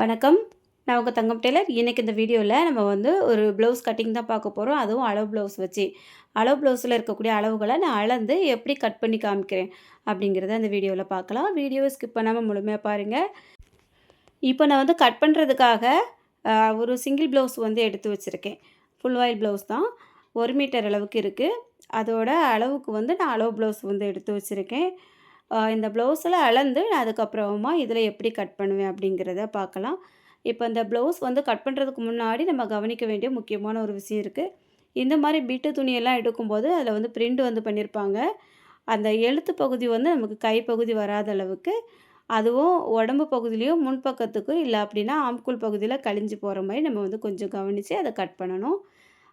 வணக்கம். நான் உங்கள் தங்கம் டெய்லர். இன்றைக்கி இந்த வீடியோவில் நம்ம வந்து ஒரு ப்ளவுஸ் கட்டிங் தான் பார்க்க போகிறோம் அதுவும் அளவு ப்ளவுஸ் வச்சு. அளவு ப்ளவுஸில் இருக்கக்கூடிய அளவுகளை நான் அளந்து எப்படி கட் பண்ணி காமிக்கிறேன் அப்படிங்கிறத அந்த வீடியோவில் பார்க்கலாம். வீடியோவை ஸ்கிப் பண்ணாமல் முழுமையாக பாருங்கள் இப்போ நான் வந்து கட் பண்ணுறதுக்காக ஒரு சிங்கிள் ப்ளவுஸ் வந்து எடுத்து வச்சுருக்கேன். ஃபுல் வாயில் ப்ளவுஸ் தான். ஒரு மீட்டர் அளவுக்கு இருக்குது அதோட அளவுக்கு வந்து நான் அளவு ப்ளவுஸ் வந்து எடுத்து வச்சுருக்கேன். இந்த ப்ளவுஸில் அளந்து நான் அதுக்கப்புறமா இதில் எப்படி கட் பண்ணுவேன் அப்படிங்கிறத பார்க்கலாம். இப்போ இந்த ப்ளவுஸ் வந்து கட் பண்ணுறதுக்கு முன்னாடி நம்ம கவனிக்க வேண்டிய முக்கியமான ஒரு விஷயம் இருக்குது இந்த மாதிரி பிட்டு துணியெல்லாம் எடுக்கும்போது அதில் வந்து பிரிண்ட் வந்து பண்ணியிருப்பாங்க அந்த எழுத்து பகுதி வந்து நமக்கு கைப்பகுதி வராத அளவுக்கு அதுவும் உடம்பு பகுதியிலையும் முன்பக்கத்துக்கும் இல்லை அப்படின்னா ஆம்குள் பகுதியில் கழிஞ்சு போகிற மாதிரி நம்ம வந்து கொஞ்சம் கவனித்து அதை கட் பண்ணணும்.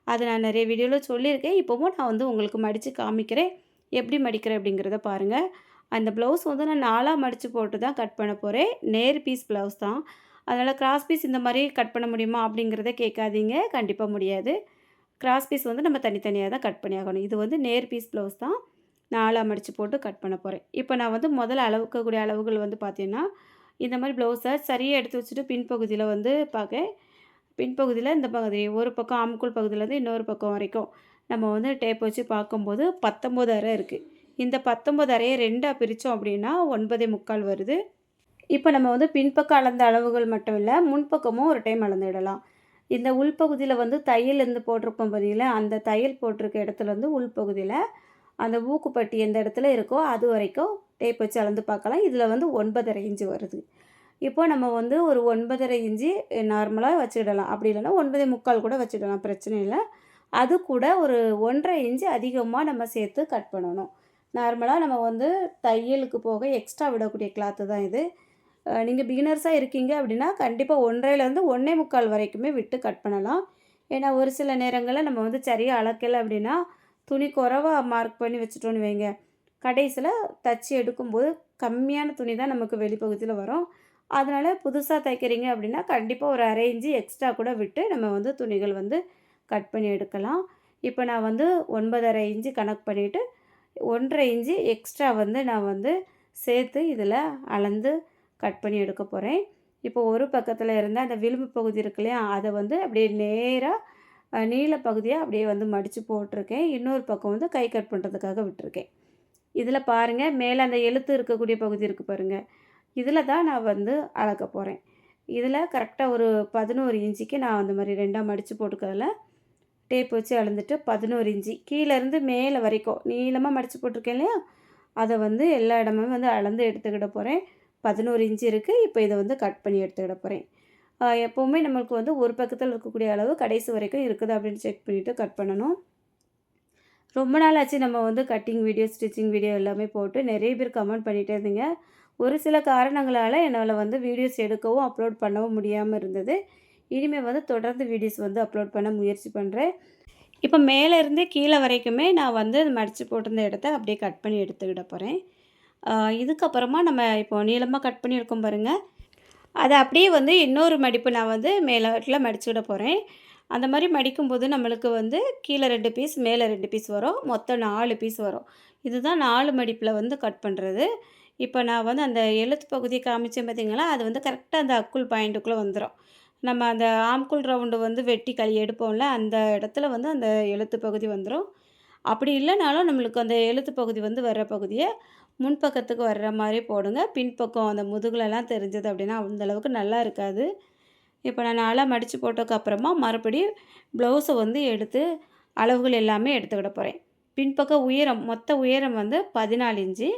அதை நான் நிறைய வீடியோவில் சொல்லியிருக்கேன். இப்போவும் நான் வந்து உங்களுக்கு மடித்து காமிக்கிறேன். எப்படி மடிக்கிறேன் அப்படிங்கிறத பாருங்கள் அந்த ப்ளவுஸ் வந்து நான் நாலாக மடித்து போட்டு தான் கட் பண்ண போகிறேன் நேர் பீஸ் ப்ளவுஸ் தான். அதனால் கிராஸ் பீஸ் இந்த மாதிரி கட் பண்ண முடியுமா அப்படிங்கிறத கேட்காதீங்க. கண்டிப்பாக முடியாது. கிராஸ் பீஸ் வந்து நம்ம தனித்தனியாக தான் கட் பண்ணி ஆகணும். இது வந்து நேர் பீஸ் ப்ளவுஸ் தான். நாலாக மடித்து போட்டு கட் பண்ண போகிறேன் இப்போ நான் வந்து முதல்ல அளவுக்கக்கூடிய அளவுகள் வந்து பார்த்தீங்கன்னா இந்த மாதிரி ப்ளவுஸை சரியாக எடுத்து வச்சுட்டு பின்பகுதியில் வந்து பார்க்க பின்பகுதியில் இந்த பகுதி ஒரு பக்கம் ஆம்குள் பகுதியிலேருந்து இன்னொரு பக்கம் வரைக்கும் நம்ம வந்து டேப் வச்சு பார்க்கும்போது பத்தொம்போதாயிரம் இருக்குது இந்த பத்தொம்போது அறையை ரெண்டாக பிரித்தோம் அப்படின்னா ஒன்பதே முக்கால் வருது. இப்போ நம்ம வந்து பின்பக்கம் அளந்த அளவுகள் மட்டும் இல்லை முன்பக்கமும் ஒரு டைம் அளந்துடலாம். இந்த உள்பகுதியில் வந்து தையல் இருந்து போட்டிருப்போம் பார்த்தீங்களா அந்த தையல் போட்டிருக்க இடத்துல வந்து உள்பகுதியில் அந்த ஊக்குப்பட்டி எந்த இடத்துல இருக்கோ அது வரைக்கும் டேப் வச்சு அளந்து பார்க்கலாம். இதில் வந்து ஒன்பதரை இன்ச்சு வருது. இப்போ நம்ம வந்து ஒரு ஒன்பதரை இன்ச்சு நார்மலாக வச்சுக்கிடலாம். அப்படி இல்லைன்னா ஒன்பதே முக்கால் கூட வச்சுக்கிடலாம். பிரச்சனை இல்லை. அது கூட ஒரு ஒன்றரை இன்ச்சு அதிகமாக நம்ம சேர்த்து கட் பண்ணணும். நார்மலாக நம்ம வந்து தையலுக்கு போக எக்ஸ்ட்ரா விடக்கூடிய கிளாத்து தான் இது. நீங்கள் பிகினர்ஸாக இருக்கீங்க அப்படின்னா கண்டிப்பாக ஒன்றரைலேருந்து ஒன்றே முக்கால் வரைக்குமே விட்டு கட் பண்ணலாம். ஏன்னா ஒரு சில நேரங்களில் நம்ம வந்து சரியாக அளக்கலை அப்படின்னா துணி குறவாக மார்க் பண்ணி வச்சுட்டோன்னு வைங்க. கடைசியில் தச்சு எடுக்கும்போது கம்மியான துணி தான் நமக்கு வெளிப்பகுதியில் வரும். அதனால் புதுசாக தைக்கிறீங்க அப்படின்னா கண்டிப்பாக ஒரு அரை இன்ச்சு எக்ஸ்ட்ரா கூட விட்டு நம்ம வந்து துணிகள் வந்து கட் பண்ணி எடுக்கலாம். இப்போ நான் வந்து ஒன்பதரை இன்ச்சு கணக்கு பண்ணிவிட்டு ஒன்றரை இன்ச்சு எக்ஸ்ட்ரா வந்து நான் வந்து சேர்த்து இதில் அளந்து கட் பண்ணி எடுக்க போகிறேன் இப்போ ஒரு பக்கத்தில் இருந்த அந்த விளிம்பு பகுதி இருக்கு இல்லையா அதை வந்து அப்படியே நேராக நீல பகுதியாக அப்படியே வந்து மடித்து போட்டிருக்கேன். இன்னொரு பக்கம் வந்து கை கட் பண்ணுறதுக்காக விட்டுருக்கேன். இதில் பாருங்கள் மேலே அந்த எழுத்து இருக்கக்கூடிய பகுதி இருக்குது பாருங்கள் இதில் தான் நான் வந்து அளக்க போகிறேன் இதில் கரெக்டாக ஒரு பதினோரு இன்ச்சுக்கு நான் அந்த மாதிரி ரெண்டாக மடித்து போட்டுக்கிறதுல டேப் வச்சு அளந்துட்டு பதினோரு இன்ச்சு கீழேருந்து மேலே வரைக்கும் நீளமாக மடித்து போட்டிருக்கேன் இல்லையா? அதை வந்து எல்லா இடமும் வந்து அளந்து எடுத்துக்கிட போகிறேன் பதினோரு இன்ச்சு இருக்குது இப்போ இதை வந்து கட் பண்ணி எடுத்துக்கிட போகிறேன் எப்போவுமே நம்மளுக்கு வந்து ஒரு பக்கத்தில் இருக்கக்கூடிய அளவு கடைசி வரைக்கும் இருக்குது அப்படின்னு செக் பண்ணிவிட்டு கட் பண்ணணும். ரொம்ப நாள் ஆச்சு நம்ம வந்து கட்டிங் வீடியோ ஸ்டிச்சிங் வீடியோ எல்லாமே போட்டு நிறைய பேர் கமெண்ட் பண்ணிகிட்டே இருந்தீங்க. ஒரு சில காரணங்களால் என்னால் வந்து வீடியோஸ் எடுக்கவும் அப்லோட் பண்ணவும் முடியாமல் இருந்தது. இனிமேல் வந்து தொடர்ந்து வீடியோஸ் வந்து அப்லோட் பண்ண முயற்சி பண்ணுறேன் இப்போ மேலேருந்து கீழே வரைக்குமே நான் வந்து மடித்து போட்டிருந்த இடத்த அப்படியே கட் பண்ணி எடுத்துக்கிட போகிறேன் இதுக்கப்புறமா நம்ம இப்போ நீளமாக கட் பண்ணியிருக்கோம் பாருங்கள் அதை அப்படியே வந்து இன்னொரு மடிப்பு நான் வந்து மேலே மடிச்சுக்கிட போகிறேன் அந்த மாதிரி மடிக்கும்போது நம்மளுக்கு வந்து கீழே ரெண்டு பீஸ் மேலே ரெண்டு பீஸ் வரும். மொத்தம் நாலு பீஸ் வரும். இதுதான் நாலு மடிப்பில் வந்து கட் பண்ணுறது இப்போ நான் வந்து அந்த எழுத்து பகுதியை காமிச்சேன் பார்த்தீங்களா அது வந்து கரெக்டாக அந்த அக்குள் பாயிண்ட்டுக்குள்ளே வந்துடும் நம்ம அந்த ஆம்குள் ரவுண்டு வந்து வெட்டி களி எடுப்போம்ல அந்த இடத்துல வந்து அந்த எழுத்து பகுதி வந்துடும் அப்படி இல்லைனாலும் நம்மளுக்கு அந்த எழுத்து பகுதி வந்து வர்ற பகுதியை முன்பக்கத்துக்கு வர்ற மாதிரி போடுங்க. பின்பக்கம் அந்த முதுகுலலாம் தெரிஞ்சது அப்படின்னா அந்தளவுக்கு நல்லா இருக்காது. இப்போ நான் நாளாக மடித்து போட்டதுக்கு அப்புறமா மறுபடியும் ப்ளவுஸை வந்து எடுத்து அளவுகள் எல்லாமே எடுத்துக்கிட போகிறேன் பின்பக்க உயரம் மொத்த உயரம் வந்து பதினாலு இன்ச்சு.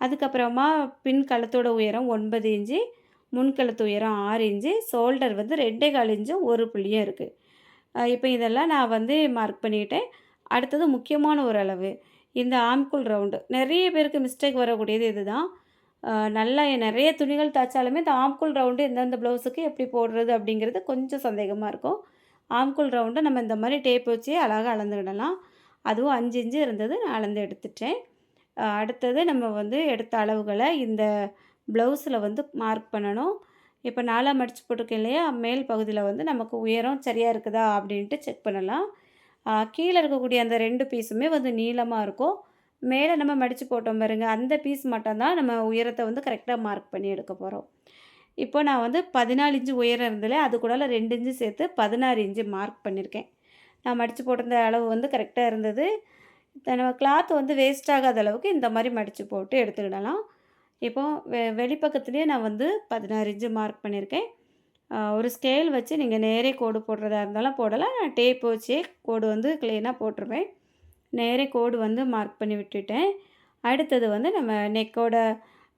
அதுக்கப்புறமா பின் கழுத்தோட உயரம் ஒன்பது இன்ச்சு. முன்கழுத்து உயரம் ஆறு இன்ச்சு ஷோல்டர் வந்து ரெண்டே கால் இன்ச்சும் ஒரு புள்ளியும் இருக்குது இப்போ இதெல்லாம் நான் வந்து மார்க் பண்ணிக்கிட்டேன் அடுத்தது முக்கியமான ஒரு அளவு இந்த ஆம்குள் ரவுண்டு நிறைய பேருக்கு மிஸ்டேக் வரக்கூடியது இதுதான். நல்லா நிறைய துணிகள் தைச்சாலுமே இந்த ஆம்குள் ரவுண்டு எந்தெந்த ப்ளவுஸுக்கு எப்படி போடுறது அப்படிங்கிறது கொஞ்சம் சந்தேகமாக இருக்கும். ஆம்குள் ரவுண்டை நம்ம இந்த மாதிரி டேப் வச்சு அழகாக அளந்துக்கிடலாம். அதுவும் அஞ்சு இன்ச்சு இருந்தது நான் அளந்து எடுத்துட்டேன். அடுத்தது நம்ம வந்து எடுத்த அளவுகளை இந்த ப்ளவுஸில் வந்து மார்க் பண்ணணும். இப்போ நாலாக மடித்து போட்டிருக்கேன் இல்லையா? மேல் பகுதியில் வந்து நமக்கு உயரம் சரியாக இருக்குதா அப்படின்ட்டு செக் பண்ணலாம். கீழே இருக்கக்கூடிய அந்த ரெண்டு பீஸுமே வந்து நீளமாக இருக்கும். மேலே நம்ம மடித்து போட்டோம் பாருங்க. அந்த பீஸ் மட்டும்தான் நம்ம உயரத்தை வந்து கரெக்டாக மார்க் பண்ணி எடுக்க போகிறோம் இப்போ நான் வந்து பதினாலு இன்ச்சு உயரம் இருந்ததில்ல அது கூட ரெண்டு இன்ச்சு சேர்த்து பதினாறு இன்ச்சு மார்க் பண்ணியிருக்கேன். நான் மடித்து போட்டிருந்த அளவு வந்து கரெக்டாக இருந்தது. நம்ம கிளாத் வந்து வேஸ்ட் ஆகாத அளவுக்கு இந்த மாதிரி மடித்து போட்டு எடுத்துக்கிடலாம். இப்போ வெ வெளிப்பக்கத்துலேயே நான் வந்து பதினாறு இன்ச்சு மார்க் பண்ணியிருக்கேன். ஒரு ஸ்கேல் வச்சு நீங்கள் நேரே கோடு போடுறதா இருந்தாலும் போடலாம். நான் டேப் வச்சே கோடு வந்து க்ளீனாக போட்டுருவேன். நேரே கோடு வந்து மார்க் பண்ணி விட்டுட்டேன். அடுத்தது வந்து நம்ம நெக்கோட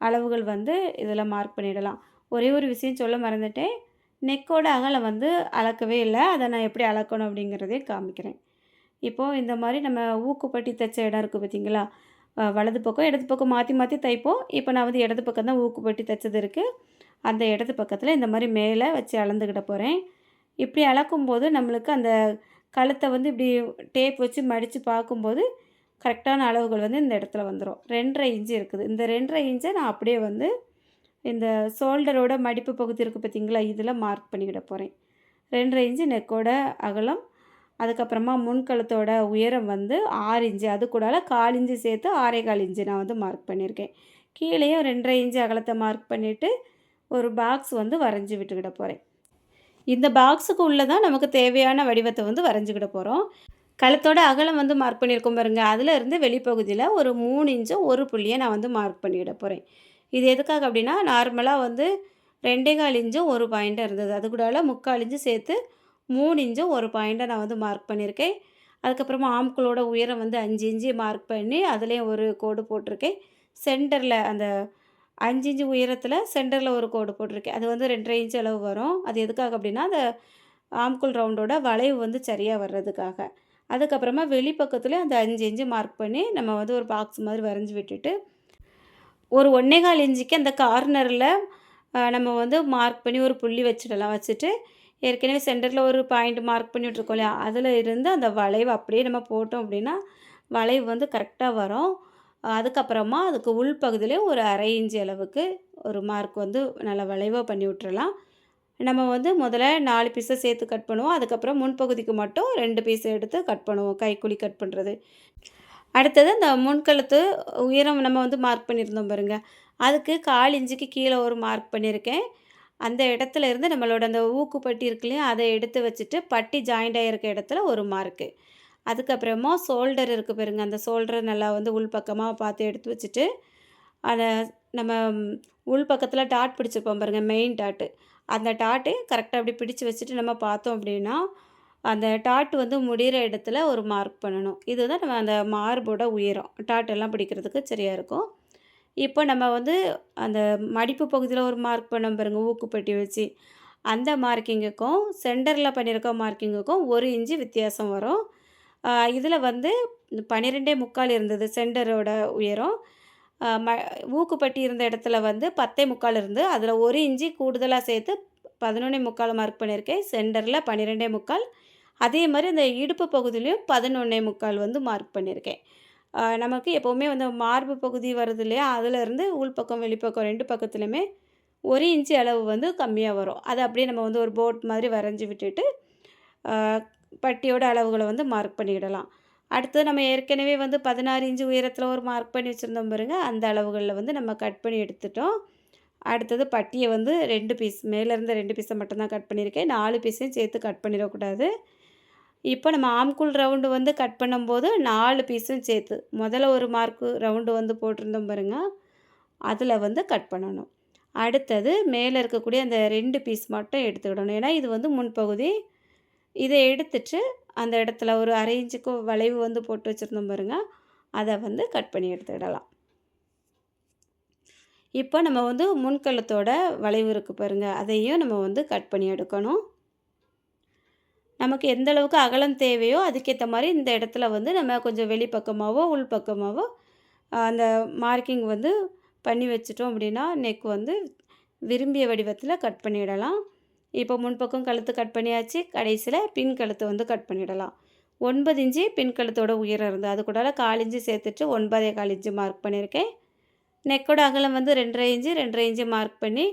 அளவுகள் வந்து இதில் மார்க் பண்ணிடலாம். ஒரே ஒரு விஷயம் சொல்ல மறந்துட்டேன். நெக்கோட அகலம் வந்து அளக்கவே இல்லை. அதை நான் எப்படி அளக்கணும் அப்படிங்கிறதையும் காமிக்கிறேன். இப்போது இந்த மாதிரி நம்ம ஊக்குப்பட்டி தைச்ச இடம் இருக்குது பார்த்தீங்களா? வலது பக்கம் இடது பக்கம் மாற்றி மாற்றி தைப்போம். இப்போ நான் வந்து இடது பக்கம் தான் ஊக்குப்பட்டி தைச்சது இருக்குது அந்த இடது பக்கத்தில் இந்த மாதிரி மேலே வச்சு அளந்துக்கிட போகிறேன் இப்படி அளக்கும்போது நம்மளுக்கு அந்த கழுத்தை வந்து இப்படி டேப் வச்சு மடித்து பார்க்கும்போது கரெக்டான அளவுகள் வந்து இந்த இடத்துல வந்துடும் ரெண்டரை இன்ச்சு இருக்குது. இந்த ரெண்டரை இன்ச்சை நான் அப்படியே வந்து இந்த ஷோல்டரோட மடிப்பு பகுதி இருக்குது பார்த்திங்களா இதில் மார்க் பண்ணிக்கிட போகிறேன் ரெண்டரை இன்ச்சு நெக்கோட அகலம் அதுக்கப்புறமா முன்கழுத்தோட உயரம் வந்து ஆறு இன்ச்சு. அது கூடால கால் இன்ச்சு சேர்த்து ஆறே கால் இன்ச்சு நான் வந்து மார்க் பண்ணியிருக்கேன். கீழேயும் ரெண்டரை இன்ச்சு அகலத்தை மார்க் பண்ணிவிட்டு ஒரு பாக்ஸ் வந்து வரைஞ்சி விட்டுக்கிட போகிறேன் இந்த பாக்ஸுக்கு உள்ளே தான் நமக்கு தேவையான வடிவத்தை வந்து வரைஞ்சிக்கிட போகிறோம் கழுத்தோட அகலம் வந்து மார்க் பண்ணியிருக்கோம் பாருங்க. அதில் இருந்து வெளிப்பகுதியில் ஒரு மூணு இன்ச்சும் ஒரு புள்ளியை நான் வந்து மார்க் பண்ணிவிட போகிறேன் இது எதுக்காக அப்படின்னா நார்மலாக வந்து ரெண்டே கால் இன்ச்சும் ஒரு பாயிண்ட்டாக இருந்தது. அது கூட முக்கால் இன்ச்சு சேர்த்து மூணு இன்ச்சும் ஒரு பாயிண்ட்டை நான் வந்து மார்க் பண்ணியிருக்கேன் அதுக்கப்புறமா ஆம்களோட உயரம் வந்து அஞ்சு இன்ச்சு மார்க் பண்ணி அதுலேயும் ஒரு கோடு போட்டிருக்கேன். சென்டரில் அந்த அஞ்சு இன்ச்சு உயரத்தில் சென்டரில் ஒரு கோடு போட்டிருக்கேன். அது வந்து ரெண்டரை இன்ச்சு அளவு வரும். அது எதுக்காக அப்படின்னா அந்த ஆம்குள் ரவுண்டோட வளைவு வந்து சரியாக வர்றதுக்காக. அதுக்கப்புறமா வெளிப்பக்கத்துலேயும் அந்த அஞ்சு இன்ச்சு மார்க் பண்ணி நம்ம வந்து ஒரு பாக்ஸ் மாதிரி வரைஞ்சி விட்டுட்டு ஒரு ஒன்றே கால் இன்ச்சுக்கு அந்த கார்னரில் நம்ம வந்து மார்க் பண்ணி ஒரு புள்ளி வச்சிடலாம். வச்சுட்டு ஏற்கனவே சென்டரில் ஒரு பாயிண்ட் மார்க் பண்ணி விட்ருக்கோம் இல்லையா? அதில் இருந்து அந்த வளைவு அப்படியே நம்ம போட்டோம் அப்படின்னா வளைவு வந்து கரெக்டாக வரும். அதுக்கப்புறமா அதுக்கு உள்பகுதியிலே ஒரு அரை இன்ச்சு அளவுக்கு ஒரு மார்க் வந்து நல்லா வளைவாக பண்ணி விட்டுறலாம். நம்ம வந்து முதல்ல நாலு பீஸை சேர்த்து கட் பண்ணுவோம். அதுக்கப்புறம் முன்பகுதிக்கு மட்டும் ரெண்டு பீஸை எடுத்து கட் பண்ணுவோம். கைக்குழி கட் பண்ணுறது அடுத்தது இந்த முன்கழுத்து உயரம் நம்ம வந்து மார்க் பண்ணியிருந்தோம் பாருங்கள் அதுக்கு கால் இன்ச்சுக்கு கீழே ஒரு மார்க் பண்ணியிருக்கேன். அந்த இடத்துல இருந்து நம்மளோட அந்த ஊக்கு பட்டி இருக்கு இல்லையா அதை எடுத்து வச்சுட்டு பட்டி ஜாயிண்ட் ஆகிருக்க இடத்துல ஒரு மார்க்கு அதுக்கப்புறமா ஷோல்டர் இருக்குது பாருங்க அந்த ஷோல்டரை நல்லா வந்து உள் பக்கமாக பார்த்து எடுத்து வச்சுட்டு அதை நம்ம உள் பக்கத்தில் டாட் பிடிச்சிருப்போம் பாருங்கள் மெயின் டாட்டு அந்த டாட்டு கரெக்டாக அப்படி பிடிச்சி வச்சுட்டு நம்ம பார்த்தோம் அப்படின்னா அந்த டாட் வந்து முடிகிற இடத்துல ஒரு மார்க் பண்ணணும். இதுதான் நம்ம அந்த மார்போட உயரம். டாட் எல்லாம் பிடிக்கிறதுக்கு சரியாக இருக்கும். இப்போ நம்ம வந்து அந்த மடிப்பு பகுதியில் ஒரு மார்க் பண்ண பாருங்கள் ஊக்குப்பட்டி வச்சு. அந்த மார்க்கிங்குக்கும் சென்டரில் பண்ணியிருக்க மார்க்கிங்குக்கும் ஒரு இன்ச்சு வித்தியாசம் வரும். இதில் வந்து பன்னிரெண்டே முக்கால் இருந்தது சென்டரோட உயரம். ம ஊக்குப்பட்டி இருந்த இடத்துல வந்து பத்தே முக்கால் இருந்து அதில் ஒரு இன்ச்சு கூடுதலாக சேர்த்து பதினொன்னே முக்கால் மார்க் பண்ணியிருக்கேன் சென்டரில் பன்னிரெண்டே முக்கால். அதே மாதிரி இந்த இடுப்பு பகுதியிலையும் பதினொன்னே முக்கால் வந்து மார்க் பண்ணியிருக்கேன் நமக்கு எப்போவுமே வந்து மார்பு பகுதி வருது இல்லையா? அதிலேருந்து உள்பக்கம் வெளிப்பக்கம் ரெண்டு பக்கத்துலையுமே ஒரு இன்ச்சு அளவு வந்து கம்மியாக வரும். அதை அப்படியே நம்ம வந்து ஒரு போட் மாதிரி வரைஞ்சி விட்டுட்டு பட்டியோட அளவுகளை வந்து மார்க் பண்ணிக்கிடலாம் அடுத்து நம்ம ஏற்கனவே வந்து பதினாறு இன்ச்சு உயரத்தில் ஒரு மார்க் பண்ணி வச்சுருந்தோம் பாருங்க. அந்த அளவுகளில் வந்து நம்ம கட் பண்ணி எடுத்துட்டோம். அடுத்தது பட்டியை வந்து ரெண்டு பீஸ் மேலேருந்து ரெண்டு பீஸை மட்டும்தான் கட் பண்ணியிருக்கேன். நாலு பீஸையும் சேர்த்து கட் பண்ணிடக்கூடாது. இப்போ நம்ம ஆம்குள் ரவுண்டு வந்து கட் பண்ணும்போது நாலு பீஸும் சேர்த்து முதல்ல ஒரு மார்க்கு ரவுண்டு வந்து போட்டிருந்தோம் பாருங்க. அதில் வந்து கட் பண்ணணும். அடுத்தது மேலே இருக்கக்கூடிய அந்த ரெண்டு பீஸ் மட்டும் எடுத்துக்கிடணும் ஏன்னா இது வந்து முன்பகுதி. இதை எடுத்துட்டு அந்த இடத்துல ஒரு அரை இன்ச்சுக்கு வளைவு வந்து போட்டு வச்சுருந்தோம் பாருங்க. அதை வந்து கட் பண்ணி எடுத்துக்கிடலாம் இப்போ நம்ம வந்து முன்கலத்தோட வளைவு இருக்குது பாருங்கள் அதையும் நம்ம வந்து கட் பண்ணி எடுக்கணும். நமக்கு எந்த அளவுக்கு அகலம் தேவையோ அதுக்கேற்ற மாதிரி இந்த இடத்துல வந்து நம்ம கொஞ்சம் வெளிப்பக்கமாகவோ உள் பக்கமாகவோ அந்த மார்க்கிங் வந்து பண்ணி வச்சிட்டோம் அப்படின்னா நெக் வந்து விரும்பிய வடிவத்தில் கட் பண்ணிடலாம். இப்போ முன்பக்கம் கழுத்து கட் பண்ணியாச்சு கடைசியில் பின் கழுத்து வந்து கட் பண்ணிடலாம். ஒன்பது இன்ச்சு பின் கழுத்தோட உயரம் இருந்து அது கூட கால் இன்ச்சு சேர்த்துட்டு ஒன்பதே கால் இன்ச்சு மார்க் பண்ணியிருக்கேன். நெக்கோட அகலம் வந்து ரெண்டரை இன்ச்சு ரெண்டரை இன்ச்சு மார்க் பண்ணி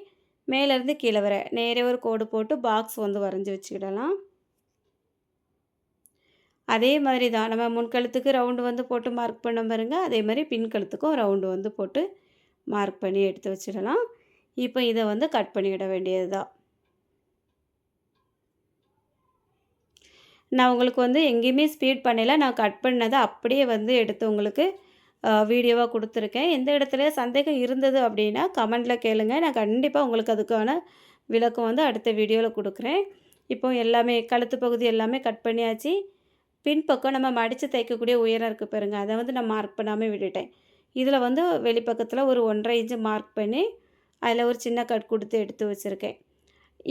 மேலேருந்து கீழே வர நேரே ஒரு கோடு போட்டு பாக்ஸ் வந்து வரைஞ்சி வச்சுக்கிடலாம். அதே மாதிரி தான் நம்ம முன்கழுத்துக்கு ரவுண்டு வந்து போட்டு மார்க் பண்ண பாருங்க. அதே மாதிரி பின்கழுத்துக்கும் ரவுண்டு வந்து போட்டு மார்க் பண்ணி எடுத்து வச்சிடலாம். இப்போ இதை வந்து கட் பண்ணிவிட வேண்டியது தான். நான் உங்களுக்கு வந்து எங்கேயுமே ஸ்பீட் பண்ணல. நான் கட் பண்ணதை அப்படியே வந்து எடுத்து உங்களுக்கு வீடியோவாக கொடுத்துருக்கேன். எந்த இடத்துல சந்தேகம் இருந்தது அப்படின்னா கமெண்டில் கேளுங்க. நான் கண்டிப்பாக உங்களுக்கு அதுக்கான விளக்கம் வந்து அடுத்த வீடியோவில் கொடுக்குறேன். இப்போ எல்லாமே கழுத்து பகுதி எல்லாமே கட் பண்ணியாச்சு. பின்பக்கம் நம்ம மடித்து தைக்கக்கூடிய உயரம் இருக்குது பாருங்கள் அதை வந்து நான் மார்க் பண்ணாமல் விட்டுட்டேன். இதில் வந்து வெளிப்பக்கத்தில் ஒரு ஒன்றரை இன்ச்சு மார்க் பண்ணி அதில் ஒரு சின்ன கட் கொடுத்து எடுத்து வச்சுருக்கேன்.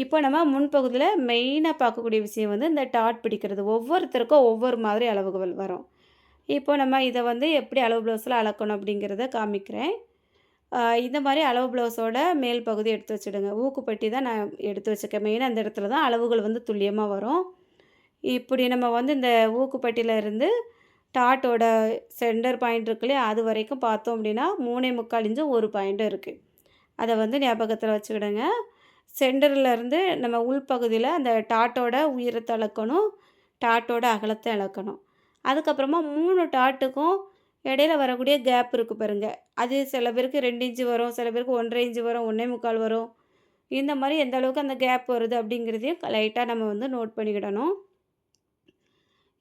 இப்போ நம்ம முன்பகுதியில் மெயினாக பார்க்கக்கூடிய விஷயம் வந்து இந்த டாட் பிடிக்கிறது. ஒவ்வொருத்தருக்கும் ஒவ்வொரு மாதிரி அளவுகள் வரும். இப்போ நம்ம இதை வந்து எப்படி அளவு ப்ளவுஸில் அளக்கணும் அப்படிங்கிறத காமிக்கிறேன். இந்த மாதிரி அளவு ப்ளவுஸோட மேல் பகுதி எடுத்து வச்சுடுங்க. ஊக்குப்பட்டி தான் நான் எடுத்து வச்சுருக்கேன். மெயினாக அந்த இடத்துல தான் அளவுகள் வந்து துல்லியமாக வரும். இப்படி நம்ம வந்து இந்த ஊக்குப்பட்டியில் இருந்து டாட்டோட சென்டர் பாயிண்ட் இருக்குல்லையே அது வரைக்கும் பார்த்தோம் அப்படின்னா மூணே முக்கால் இஞ்சும் ஒரு பாயிண்ட்டும் இருக்குது அதை வந்து ஞாபகத்தில் வச்சுக்கிடுங்க. சென்டர்லேருந்து நம்ம உள்பகுதியில் அந்த டாட்டோட உயரத்தை அளக்கணும் டாட்டோட அகலத்தை அளக்கணும். அதுக்கப்புறமா மூணு டாட்டுக்கும் இடையில வரக்கூடிய கேப் இருக்குது பாருங்கள் அது சில பேருக்கு ரெண்டு இன்ச்சு வரும் சில பேருக்கு ஒன்றரை இன்ச்சு வரும் ஒன்றே முக்கால் வரும். இந்த மாதிரி எந்த அளவுக்கு அந்த கேப் வருது அப்படிங்கிறதையும் லைட்டாக நம்ம வந்து நோட் பண்ணிக்கிடணும்.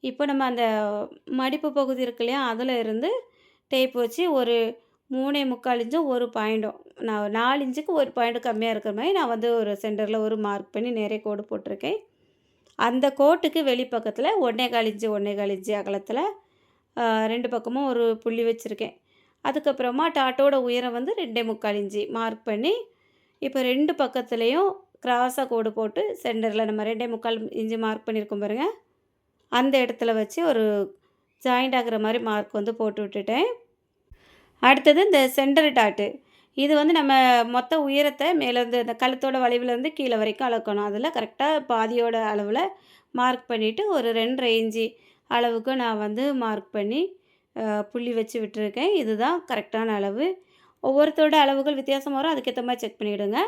இப்போ நம்ம அந்த மடிப்பு பகுதி இருக்கு இல்லையா அதில் இருந்து டேப் வச்சு ஒரு மூணே முக்கால் இன்ச்சும் ஒரு பாயிண்டும் நான் நாலு இன்ச்சுக்கு ஒரு பாயிண்ட் கம்மியாக இருக்கிற மாதிரி நான் வந்து ஒரு சென்டரில் ஒரு மார்க் பண்ணி நிறைய கோடு போட்டிருக்கேன். அந்த கோட்டுக்கு வெளிப்பக்கத்தில் ஒன்றே கால் இன்ச்சு ஒன்றே கால் இன்ச்சு அகலத்தில் ரெண்டு பக்கமும் ஒரு புள்ளி வச்சுருக்கேன். அதுக்கப்புறமா டாட்டோட உயரம் வந்து ரெண்டே முக்கால் இன்ச்சு மார்க் பண்ணி இப்போ ரெண்டு பக்கத்துலேயும் கிராஸாக கோடு போட்டு சென்டரில் நம்ம ரெண்டே முக்கால் இன்ச்சு மார்க் பண்ணியிருக்கோம் பாருங்கள் அந்த இடத்துல வச்சு ஒரு ஜாயிண்ட் ஆகிற மாதிரி மார்க் வந்து போட்டு விட்டுட்டேன். அடுத்தது இந்த சென்டர் டாட்டு இது வந்து நம்ம மொத்த உயரத்தை மேலேருந்து இந்த கழுத்தோட வளைவுலேருந்து கீழே வரைக்கும் அளக்கணும். அதில் கரெக்டாக பாதியோட அளவில் மார்க் பண்ணிவிட்டு ஒரு ரெண்டரை இன்ச்சு அளவுக்கு நான் வந்து மார்க் பண்ணி புள்ளி வச்சு விட்டுருக்கேன். இதுதான் கரெக்டான அளவு. ஒவ்வொருத்தரோட அளவுகள் வித்தியாசமாக வரும். அதுக்கேற்ற மாதிரி செக் பண்ணிவிடுங்க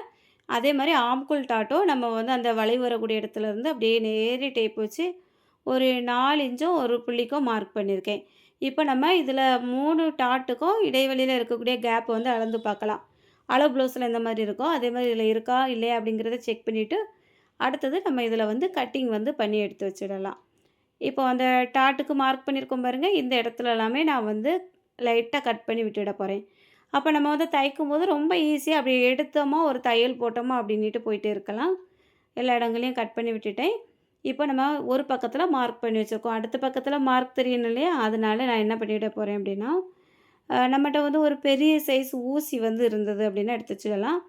அதே மாதிரி ஆம்குள் டாட்டும் நம்ம வந்து அந்த வளைவு வரக்கூடிய இடத்துலேருந்து அப்படியே நேரி டேப் வச்சு ஒரு நாலு இன்ச்சும் ஒரு புள்ளிக்கும் மார்க் பண்ணியிருக்கேன் இப்போ நம்ம இதில் மூணு டாட்டுக்கும் இடைவெளியில் இருக்கக்கூடிய கேப் வந்து அளந்து பார்க்கலாம். அளவு ப்ளவுஸில் இந்த மாதிரி இருக்கோ அதே மாதிரி இதில் இருக்கா இல்லையா அப்படிங்கிறத செக் பண்ணிவிட்டு அடுத்தது நம்ம இதில் வந்து கட்டிங் வந்து பண்ணி எடுத்து வச்சிடலாம். இப்போ அந்த டாட்டுக்கு மார்க் பண்ணியிருக்கோம் பாருங்கள் இந்த இடத்துல எல்லாமே நான் வந்து லைட்டாக கட் பண்ணி விட்டுட போகிறேன் அப்போ நம்ம வந்து தைக்கும் போது ரொம்ப ஈஸியாக அப்படி எடுத்தோமா ஒரு தையல் போட்டோமா அப்படின்ட்டு போயிட்டே இருக்கலாம். எல்லா இடங்களையும் கட் பண்ணி விட்டுட்டேன். இப்போ நம்ம ஒரு பக்கத்தில் மார்க் பண்ணி வச்சுருக்கோம். அடுத்த பக்கத்தில் மார்க் தெரியணும் இல்லையா? அதனால நான் என்ன பண்ணிவிட போகிறேன் அப்படின்னா நம்மகிட்ட வந்து ஒரு பெரிய சைஸ் ஊசி வந்து இருந்தது அப்படின்னா எடுத்து வச்சுக்கலாம்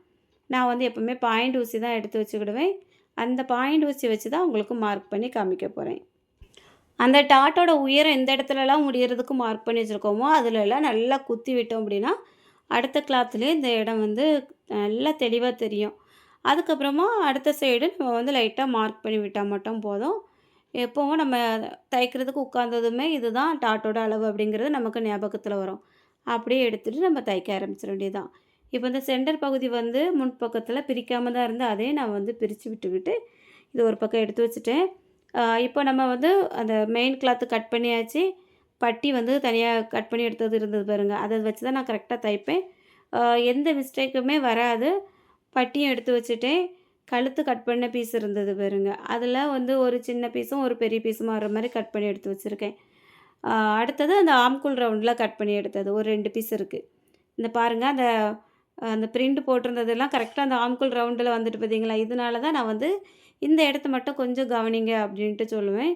நான் வந்து எப்போவுமே பாயிண்ட் ஊசி தான் எடுத்து வச்சுக்கிடுவேன். அந்த பாயிண்ட் ஊசி வச்சு தான் உங்களுக்கு மார்க் பண்ணி காமிக்க போகிறேன் அந்த டாட்டோட உயரம் எந்த இடத்துலலாம் முடிகிறதுக்கு மார்க் பண்ணி வச்சுருக்கோமோ அதிலெல்லாம் நல்லா குத்தி விட்டோம் அப்படின்னா அடுத்த கிளாத்துலேயே இந்த இடம் வந்து நல்லா தெளிவாக தெரியும். அதுக்கப்புறமா அடுத்த சைடு நம்ம வந்து லைட்டாக மார்க் பண்ணி விட்டால் மட்டும் போதும். எப்போவும் நம்ம தைக்கிறதுக்கு உட்காந்ததுமே இதுதான் டாட்டோட அளவு அப்படிங்கிறது நமக்கு ஞாபகத்தில் வரும். அப்படியே எடுத்துகிட்டு நம்ம தைக்க ஆரம்பிச்சிட வேண்டியதுதான். இப்போ இந்த சென்டர் பகுதி வந்து முன்பக்கத்தில் பிரிக்காமல் தான் இருந்து அதே நான் வந்து பிரித்து விட்டுக்கிட்டு இது ஒரு பக்கம் எடுத்து வச்சுட்டேன். இப்போ நம்ம வந்து அந்த மெயின் கிளாத்து கட் பண்ணியாச்சு. பட்டி வந்து தனியாக கட் பண்ணி எடுத்தது இருந்தது பாருங்கள் அதை வச்சு தான் நான் கரெக்டாக தைப்பேன். எந்த மிஸ்டேக்குமே வராது. பட்டியும் எடுத்து வச்சுட்டேன் கழுத்து கட் பண்ண பீஸ் இருந்தது பாருங்க. அதில் வந்து ஒரு சின்ன பீஸும் ஒரு பெரிய பீஸும் வர மாதிரி கட் பண்ணி எடுத்து வச்சுருக்கேன். அடுத்தது அந்த ஆம்குள் ரவுண்டில் கட் பண்ணி எடுத்தது. ஒரு ரெண்டு பீஸ் இருக்குது இந்த பாருங்கள் அந்த அந்த பிரிண்ட் போட்டிருந்ததெல்லாம் கரெக்டாக அந்த ஆம்குள் ரவுண்டில் வந்துட்டு பார்த்தீங்களா இதனால தான் நான் வந்து இந்த இடத்த மட்டும் கொஞ்சம் கவனிங்க அப்படின்ட்டு சொல்லுவேன்.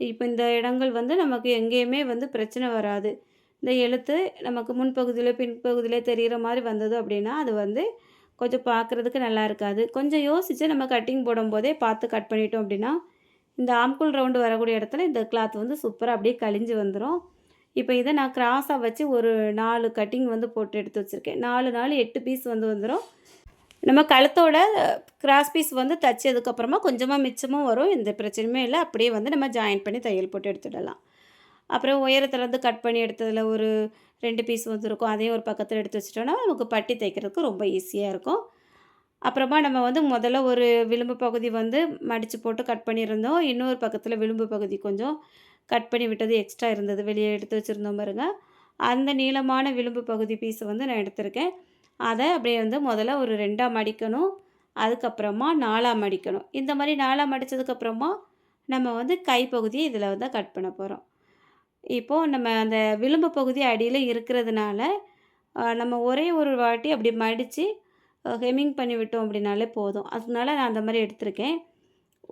இப்போ இந்த இடங்கள் வந்து நமக்கு எங்கேயுமே வந்து பிரச்சனை வராது. இந்த எழுத்து நமக்கு முன்பகுதியில் பின்பகுதியில் தெரிகிற மாதிரி வந்தது அப்படின்னா அது வந்து கொஞ்சம் பார்க்குறதுக்கு நல்லா இருக்காது. கொஞ்சம் யோசித்து நம்ம கட்டிங் போடும்போதே பார்த்து கட் பண்ணிட்டோம் அப்படின்னா இந்த ஆம்குள் ரவுண்டு வரக்கூடிய இடத்துல இந்த கிளாத் வந்து சூப்பராக அப்படியே கழிஞ்சு வந்துடும் இப்போ இதை நான் கிராஸாக வச்சு ஒரு நாலு கட்டிங் வந்து போட்டு எடுத்து வச்சுருக்கேன். நாலு நாலு எட்டு பீஸ் வந்து வந்துடும் நம்ம கழுத்தோட கிராஸ் பீஸ் வந்து தைச்சதுக்கப்புறமா கொஞ்சமாக மிச்சமும் வரும். எந்த பிரச்சனையுமே இல்லை. அப்படியே வந்து நம்ம ஜாயின் பண்ணி தையல் போட்டு எடுத்துடலாம். அப்புறம் உயரத்துலேருந்து கட் பண்ணி எடுத்ததில் ஒரு ரெண்டு பீஸ் வந்துருக்கும். அதையும் ஒரு பக்கத்தில் எடுத்து வச்சிட்டோன்னா நமக்கு பட்டி தைக்கிறதுக்கு ரொம்ப ஈஸியாக இருக்கும். அப்புறமா நம்ம வந்து முதல்ல ஒரு விளிம்பு பகுதி வந்து மடித்து போட்டு கட் பண்ணியிருந்தோம். இன்னொரு பக்கத்தில் விளிம்பு பகுதி கொஞ்சம் கட் பண்ணி விட்டது எக்ஸ்ட்ரா இருந்தது. வெளியே எடுத்து வச்சுருந்தோம் பாருங்க. அந்த நீளமான விளிம்பு பகுதி பீஸை வந்து நான் எடுத்திருக்கேன். அதை அப்படியே வந்து முதல்ல ஒரு ரெண்டாக மடிக்கணும். அதுக்கப்புறமா நாலாக மடிக்கணும். இந்த மாதிரி நாலாக மடித்ததுக்கப்புறமா நம்ம வந்து கைப்பகுதியை இதில் வந்து கட் பண்ண போகிறோம் இப்போது நம்ம அந்த விளிம்பு பகுதி அடியில் இருக்கிறதுனால நம்ம ஒரே ஒரு வாட்டி அப்படி மடித்து ஹெம்மிங் பண்ணி விட்டோம் அப்படின்னாலே போதும். அதனால நான் அந்த மாதிரி எடுத்திருக்கேன்.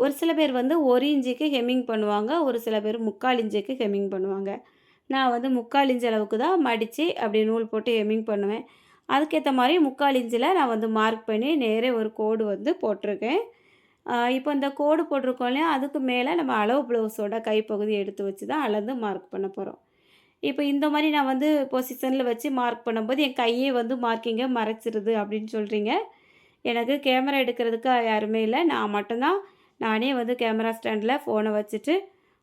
ஒரு சில பேர் வந்து ஒரு இன்ச்சுக்கு ஹெம்மிங் பண்ணுவாங்க ஒரு சில பேர் முக்கால் இன்ச்சுக்கு ஹெம்மிங் பண்ணுவாங்க. நான் வந்து முக்கால் இன்ச் அளவுக்கு தான் மடித்து அப்படி நூல் போட்டு ஹெம்மிங் பண்ணுவேன். அதுக்கேற்ற மாதிரி முக்கால் இன்ச்சில் நான் வந்து மார்க் பண்ணி நேரே ஒரு கோடு வந்து போட்டிருக்கேன். இப்போ இந்த கோடு போட்டிருக்கோம் இல்லையா? அதுக்கு மேலே நம்ம அளவு ப்ளவுஸோட கைப்பகுதி எடுத்து வச்சு தான் அளந்து மார்க் பண்ண போகிறோம் இப்போ இந்த மாதிரி நான் வந்து பொசிஷனில் வச்சு மார்க் பண்ணும்போது என் கையே வந்து மார்க்கிங்கை மறைச்சிருது அப்படின்னு சொல்கிறீங்க எனக்கு கேமரா எடுக்கிறதுக்கு யாருமே இல்லை. நான் மட்டும்தான். நானே வந்து கேமரா ஸ்டாண்டில் ஃபோனை வச்சுட்டு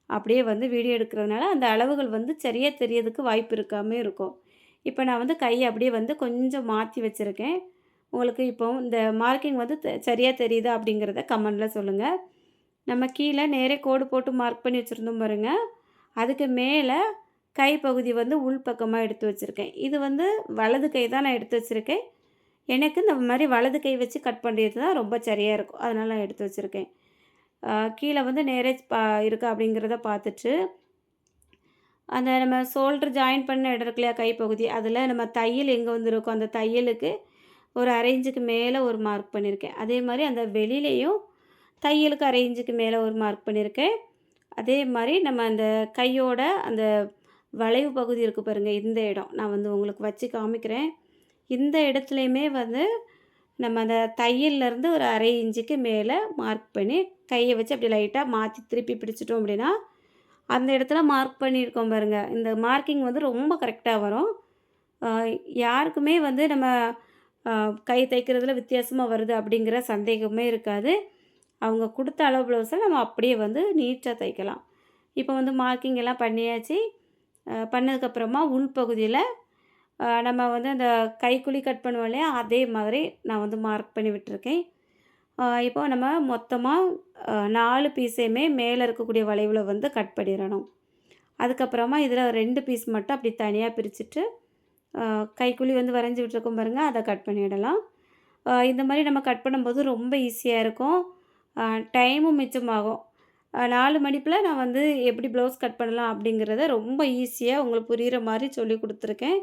அப்படியே வந்து வீடியோ எடுக்கிறதுனால அந்த அளவுகள் வந்து சரியாக தெரியறதுக்கு வாய்ப்பு இருக்காமல் இருக்கும். இப்போ நான் வந்து கையை அப்படியே வந்து கொஞ்சம் மாற்றி வச்சுருக்கேன். உங்களுக்கு இப்போ இந்த மார்க்கிங் வந்து சரியாக தெரியுதா அப்படிங்கிறத கமெண்டில் சொல்லுங்கள் நம்ம கீழே நேரே கோடு போட்டு மார்க் பண்ணி வச்சுருந்தோம் பாருங்க. அதுக்கு மேலே கைப்பகுதி வந்து உள்பக்கமாக எடுத்து வச்சுருக்கேன். இது வந்து வலது கை தான் நான் எடுத்து வச்சுருக்கேன். எனக்கு இந்த மாதிரி வலது கை வச்சு கட் பண்ணுறது தான் ரொம்ப சரியாக இருக்கும். அதனால் நான் எடுத்து வச்சுருக்கேன். கீழே வந்து நேரே பா இருக்கா அப்படிங்கிறத பார்த்துட்டு அந்த நம்ம ஷோல்டர் ஜாயின் பண்ண இடம் இருக்கு இல்லையா கைப்பகுதி அதில் நம்ம தையல் எங்கே வந்துருக்கோ அந்த தையலுக்கு ஒரு அரேஞ்சுக்கு மேலே ஒரு மார்க் பண்ணியிருக்கேன் அதே மாதிரி அந்த வெளியிலையும் தையலுக்கு அரேஞ்சுக்கு மேலே ஒரு மார்க் பண்ணியிருக்கேன் அதே மாதிரி நம்ம அந்த கையோட அந்த வளைவு பகுதி இருக்குது பாருங்கள் இந்த இடம். நான் வந்து உங்களுக்கு வச்சு காமிக்கிறேன். இந்த இடத்துலையுமே வந்து நம்ம அந்த தையல்லேருந்து ஒரு அரை இன்ச்சுக்கு மேலே மார்க் பண்ணி கையை வச்சு அப்படி லைட்டாக மாற்றி திருப்பி பிடிச்சிட்டோம் அப்படின்னா அந்த இடத்துல மார்க் பண்ணியிருக்கோம் பாருங்கள் இந்த மார்க்கிங் வந்து ரொம்ப கரெக்டாக வரும். யாருக்குமே வந்து நம்ம கை தைக்கிறதுல வித்தியாசமாக வருது அப்படிங்கிற சந்தேகமே இருக்காது. அவங்க கொடுத்த அளவு ப்ளவுஸை நம்ம அப்படியே வந்து நீட்டாக தைக்கலாம். இப்போ வந்து மார்க்கிங் எல்லாம் பண்ணியாச்சு. பண்ணதுக்கப்புறமா உள்பகுதியில் நம்ம வந்து அந்த கைக்குழி கட் பண்ணுவோம் இல்லையா? அதே மாதிரி நான் வந்து மார்க் பண்ணி விட்டுருக்கேன். இப்போ நம்ம மொத்தமாக நாலு பீஸையுமே மேலே இருக்கக்கூடிய வளைவில் வந்து கட் பண்ணிடணும். அதுக்கப்புறமா இதில் ரெண்டு பீஸ் மட்டும் அப்படி தனியாக பிரிச்சுட்டு கைக்குழி வந்து வரைஞ்சி விட்டுருக்கோம் பாருங்கள் அதை கட் பண்ணிடலாம். இந்த மாதிரி நம்ம கட் பண்ணும்போது ரொம்ப ஈஸியாக இருக்கும். டைமும் மிச்சமாகும் நாலு மணிப்பில் நான் வந்து எப்படி ப்ளவுஸ் கட் பண்ணலாம் அப்படிங்கிறத ரொம்ப ஈஸியாக உங்களுக்கு புரிகிற மாதிரி சொல்லி கொடுத்துருக்கேன்.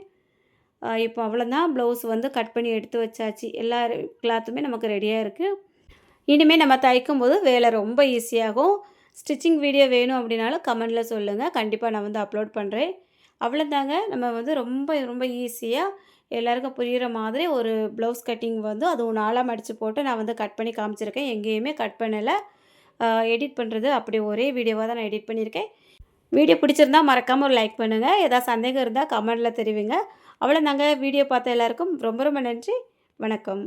இப்போ அவ்வளோதான் ப்ளவுஸ் வந்து கட் பண்ணி எடுத்து வச்சாச்சு. எல்லா கிளாத்துமே நமக்கு ரெடியாக இருக்குது இனிமேல் நம்ம தைக்கும் போது வேலை ரொம்ப ஈஸியாகும் ஸ்டிச்சிங் வீடியோ வேணும் அப்படின்னாலும் கமெண்டில் சொல்லுங்கள் கண்டிப்பாக நான் வந்து அப்லோட் பண்ணுறேன் அவ்வளோதாங்க. நம்ம வந்து ரொம்ப ரொம்ப ஈஸியாக எல்லாருக்கும் புரிகிற மாதிரி ஒரு ப்ளவுஸ் கட்டிங் வந்து அது ஒன்று ஆளாக மடித்து போட்டு நான் வந்து கட் பண்ணி காமிச்சிருக்கேன். எங்கேயுமே கட் பண்ணலை. எடிட் பண்ணுறது அப்படி ஒரே வீடியோவாக தான் நான் எடிட் பண்ணியிருக்கேன். வீடியோ பிடிச்சிருந்தா மறக்காமல் ஒரு லைக் பண்ணுங்கள் ஏதாவது சந்தேகம் இருந்தால் கமெண்டில் தெரிவிங்க. அவ்வளோ நாங்கள் வீடியோ பார்த்த எல்லாருக்கும் ரொம்ப ரொம்ப நன்றி. வணக்கம்.